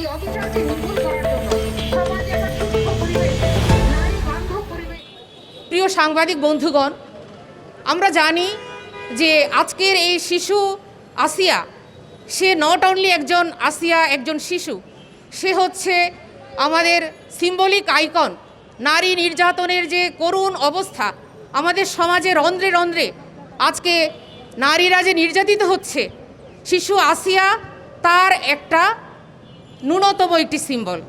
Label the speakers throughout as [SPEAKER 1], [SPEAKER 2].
[SPEAKER 1] এই অবিচারকে
[SPEAKER 2] প্রিয় সাংবাদিক বন্ধুগণ, আমরা জানি যে আজকের এই শিশু আসিয়া, সে নট অনলি একজন আসিয়া, একজন শিশু, সে হচ্ছে আমাদের সিম্বলিক আইকন নারী নির্যাতনের যে করুণ অবস্থা, আমাদের সমাজে রন্ধ্রে রন্ধ্রে আজকে নারীরা যে নির্যাতিত হচ্ছে, শিশু আসিয়া তার একটা ন্যূনতম একটি সিম্বল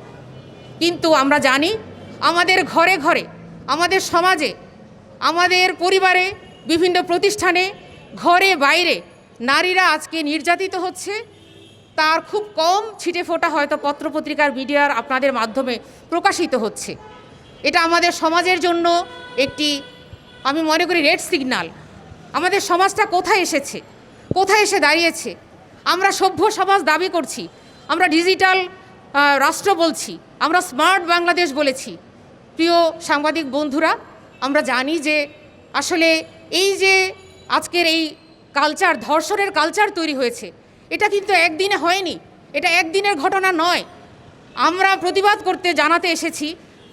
[SPEAKER 2] কিন্তু আমরা জানি, আমাদের ঘরে ঘরে, আমাদের সমাজে, আমাদের পরিবারে, বিভিন্ন প্রতিষ্ঠানে, ঘরে বাইরে নারীরা আজকে নির্যাতিত হচ্ছে। তার খুব কম ছিটে ফোটা হয়তো পত্রপত্রিকার মিডিয়ার আপনাদের মাধ্যমে প্রকাশিত হচ্ছে। এটা আমাদের সমাজের জন্য একটি, আমি মনে করি রেড সিগন্যাল আমাদের সমাজটা কোথায় এসেছে? কোথায় এসে দাঁড়িয়েছে? আমরা সভ্য সমাজ দাবি করছি আমরা ডিজিটাল রাষ্ট্র বলছি, আমরা স্মার্ট বাংলাদেশ বলেছি। প্রিয় সাংবাদিক বন্ধুরা, আমরা জানি যে আসলে এই যে আজকের এই কালচার ধর্ষণের কালচার তৈরি হয়েছে, এটা কিন্তু একদিনে হয়নি, এটা একদিনের ঘটনা নয়। আমরা প্রতিবাদ করতে জানাতে এসেছি,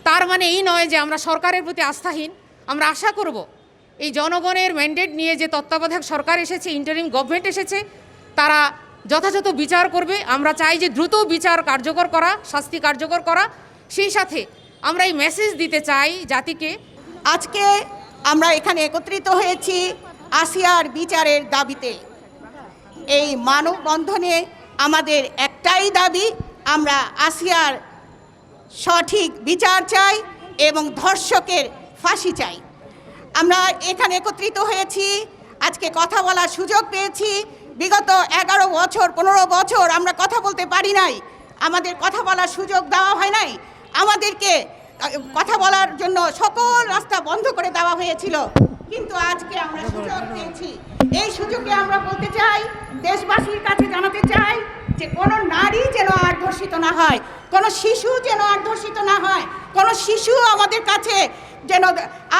[SPEAKER 2] তার মানে এই নয় যে আমরা সরকারের প্রতি আস্থাহীন। আমরা আশা করব, এই জনগণের ম্যান্ডেট নিয়ে যে তত্ত্বাবধায়ক সরকার এসেছে ইন্টারিম গভর্নমেন্ট এসেছে, তারা যথাযথ বিচার করবে। আমরা চাই যে দ্রুত বিচার কার্যকর করা, শাস্তি কার্যকর করা। সেই সাথে আমরা এই মেসেজ দিতে চাই জাতিকে।
[SPEAKER 3] আজকে আমরা এখানে একত্রিত হয়েছি আসিয়ার বিচারের দাবিতে। এই মানববন্ধনে আমাদের একটাই দাবি, আমরা আসিয়ার সঠিক বিচার চাই এবং ধর্ষকের ফাঁসি চাই। আমরা এখানে একত্রিত হয়েছি, আজকে কথা বলার সুযোগ পেয়েছি বিগত এগারো বছর, পনেরো বছর আমরা কথা বলতে পারি নাই। আমাদের কথা বলার সুযোগ দেওয়া হয় নাই। আমাদেরকে, কথা বলার জন্য সকল রাস্তা বন্ধ করে দেওয়া হয়েছিল। কিন্তু আজকে আমরা সুযোগ পেয়েছি। এই সুযোগে আমরা বলতে চাই, দেশবাসীর কাছে জানাতে চাই যে কোনো নারী যেন আর ধর্ষিত না হয়, কোনো শিশু যেন আর ধর্ষিত না হয়, কোনো শিশু আমাদের কাছে যেন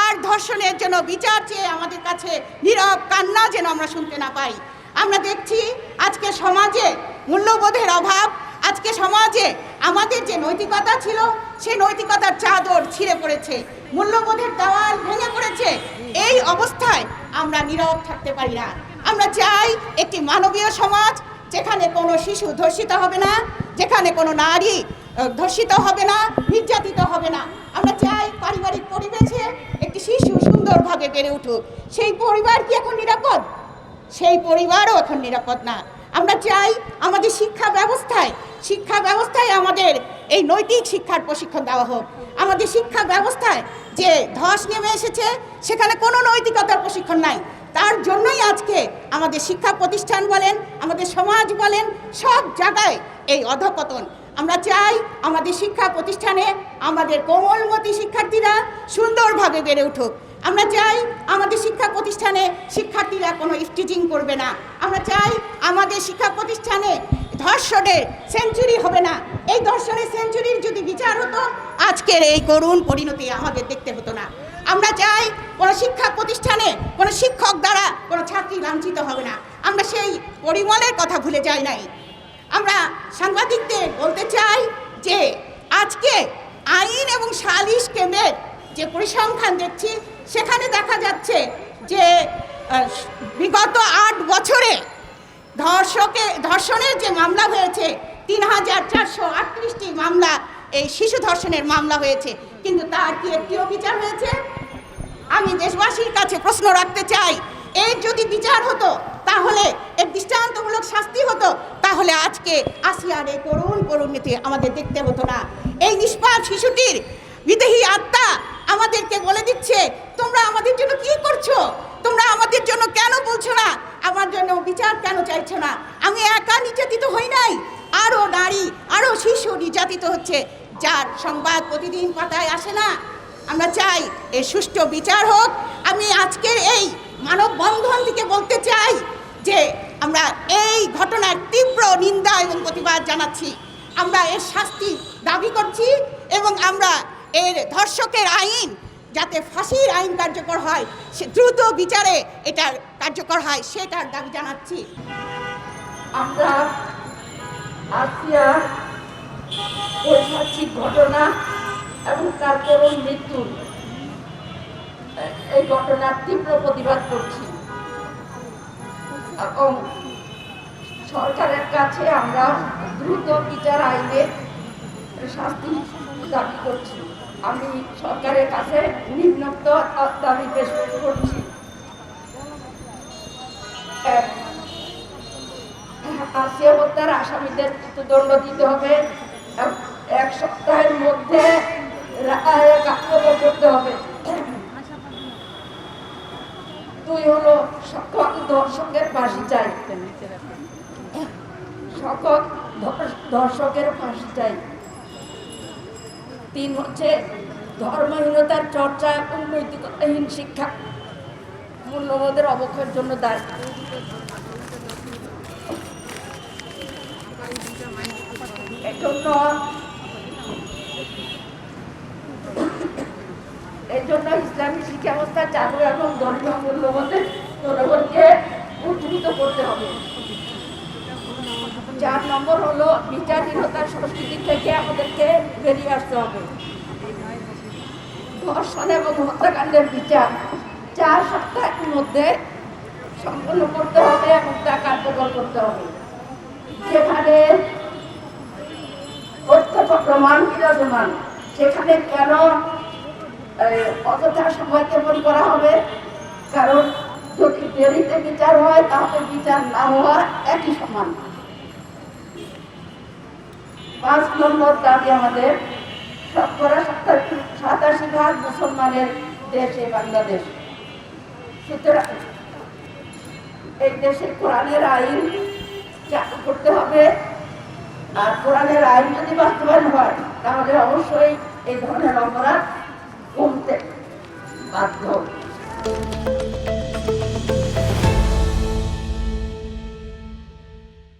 [SPEAKER 3] আর ধর্ষণের যেন বিচার চেয়ে আমাদের কাছে নীরব কান্না যেন আমরা শুনতে না পাই। আমরা দেখছি আজকে সমাজে মূল্যবোধের অভাব, আজকে সমাজে আমাদের যে নৈতিকতা ছিল, সে নৈতিকতার চাদর ছিঁড়ে পড়েছে, মূল্যবোধের দেওয়াল ভেঙে পড়েছে। এই অবস্থায় আমরা নীরব থাকতে পারি না। আমরা চাই একটি মানবীয় সমাজ যেখানে কোনো শিশু ধর্ষিত হবে না, যেখানে কোনো নারী ধর্ষিত হবে না, নির্যাতিত হবে না। আমরা চাই পারিবারিক পরিবেশে একটি শিশু সুন্দরভাবে বেড়ে উঠুক। সেই পরিবার কি এখন নিরাপদ? সেই পরিবারও এখন নিরাপদ না। আমরা চাই আমাদের শিক্ষা ব্যবস্থায় শিক্ষা ব্যবস্থায় আমাদের এই নৈতিক শিক্ষার প্রশিক্ষণ দেওয়া হোক। আমাদের শিক্ষা ব্যবস্থায় যে ধস নেমে এসেছে, সেখানে কোনো নৈতিকতার প্রশিক্ষণ নাই। তার জন্যই আজকে আমাদের শিক্ষা প্রতিষ্ঠান বলেন, আমাদের সমাজ বলেন, সব জায়গায় এই অধপতন। আমরা চাই আমাদের শিক্ষা প্রতিষ্ঠানে আমাদের কোমলমতি শিক্ষার্থীরা সুন্দরভাবে বেড়ে উঠুক। আমরা চাই আমাদের শিক্ষা প্রতিষ্ঠানে শিক্ষার্থীরা কোনো স্টিচিং করবে না। আমরা চাই আমাদের শিক্ষা প্রতিষ্ঠানে ধর্ষণের সেঞ্চুরি হবে না। এই ধর্ষণের সেঞ্চুরির যদি বিচার হতো, আজকের এই করুণ পরিণতি আমাদের দেখতে হতো না। আমরা চাই কোনো শিক্ষা প্রতিষ্ঠানে কোনো শিক্ষক দ্বারা কোনো ছাত্রী লাঞ্ছিত হবে না। আমরা সেই পরিমলের কথা ভুলে যাই নাই। আমরা সাংবাদিকদের বলতে চাই যে আজকে আইন এবং সালিশ কেন্দ্রের যে পরিসংখ্যান দেখছি, সেখানে দেখা যাচ্ছে যে বিগত আট বছরে ধর্ষকে, ধর্ষণের যে মামলা হয়েছে, তিন হাজার চারশো আটত্রিশটি মামলা, এই শিশু ধর্ষণের মামলা হয়েছে। কিন্তু তার কি একটিও বিচার হয়েছে? আমি দেশবাসীর কাছে প্রশ্ন রাখতে চাই, এর যদি বিচার হতো, তাহলে এর দৃষ্টান্তমূলক শাস্তি হতো, তাহলে আজকে আসিয়ার এই করুণ করুণীতি আমাদের দেখতে হতো না। এই নিষ্পাপ শিশুটির বিদেহী আত্মা আমাদেরকে বলে দিচ্ছে, তোমরা আমাদের জন্য কি করছ? তোমরা আমাদের জন্য কেন বলছো না? আমার জন্য বিচার কেন চাইছো না? আমি একা নির্যাতিত হই নাই। আরও নারী আরও শিশু নির্যাতিত হচ্ছে, যার সংবাদ প্রতিদিন পাতায় আসে না। আমরা চাই এ সুষ্ঠু বিচার হোক। আমি আজকের এই মানববন্ধন থেকে বলতে চাই যে আমরা এই ঘটনার তীব্র নিন্দা এবং প্রতিবাদ জানাচ্ছি। আমরা এর শাস্তি দাবি করছি এবং আমরা এর ধর্ষকের আইন যাতে ফাঁসির আইন কার্যকর হয়, সে দ্রুত বিচারে এটা কার্যকর হয় সেটার দাবি জানাচ্ছি।
[SPEAKER 4] আমরা আসিয়া ঐতিহাসিক ঘটনা এবং তার করুণ মৃত্যুর এই ঘটনার তীব্র প্রতিবাদ করছি। এবং সরকারের কাছে আমরা দ্রুত বিচার আইনে শাস্তি দাবি করছি। আমি সরকারের কাছে নিম্নোক্ত দাবি পেশ করছি। হত্যার আসামিদের মৃত্যুদণ্ড দিতে হবে। এক সপ্তাহের মধ্যে করতে হবে। দুই হলো সকল দর্শকের ফাঁসি চাই। সকল ধর্ষকের ফাঁসি চাই। তিন হচ্ছে ধর্মহীনতার চর্চা এবং নৈতিকতাহীন শিক্ষা। মূল্যবোধের অবক্ষয়ের জন্য দায়ী। এজন্য ইসলামী শিক্ষা ব্যবস্থা চালু এবং ধর্মীয় মূল্যবোধের জনগণকে উজ্জীবিত করতে হবে। চার নম্বর হলো বিচারহীনতার সংস্কৃতি থেকে আমাদেরকে বেরিয়ে আসতে হবে। ধর্ষণ এবং হত্যাকাণ্ডের বিচার চার সপ্তাহের মধ্যে সম্পন্ন করতে হবে এবং তা কার্যকর করতে হবে। যেখানে প্রত্যক্ষ প্রমাণ, বিরাজমান, সেখানে কেন অযথা সময় কেমন করা হবে? কারণ যদি দেরিতে বিচার হয়, তাহলে বিচার না হওয়া একই সমান। পাঁচ নম্বর দাবি আমাদের শতকরা সাতাশি ভাগ মুসলমানের দেশ এই বাংলাদেশ। এই দেশে কোরআনের আইন চালু করতে হবে, আর কোরআনের আইন যদি বাস্তবায়ন হয়, তাহলে অবশ্যই এই ধরনের অপরাধ কমতে বাধ্য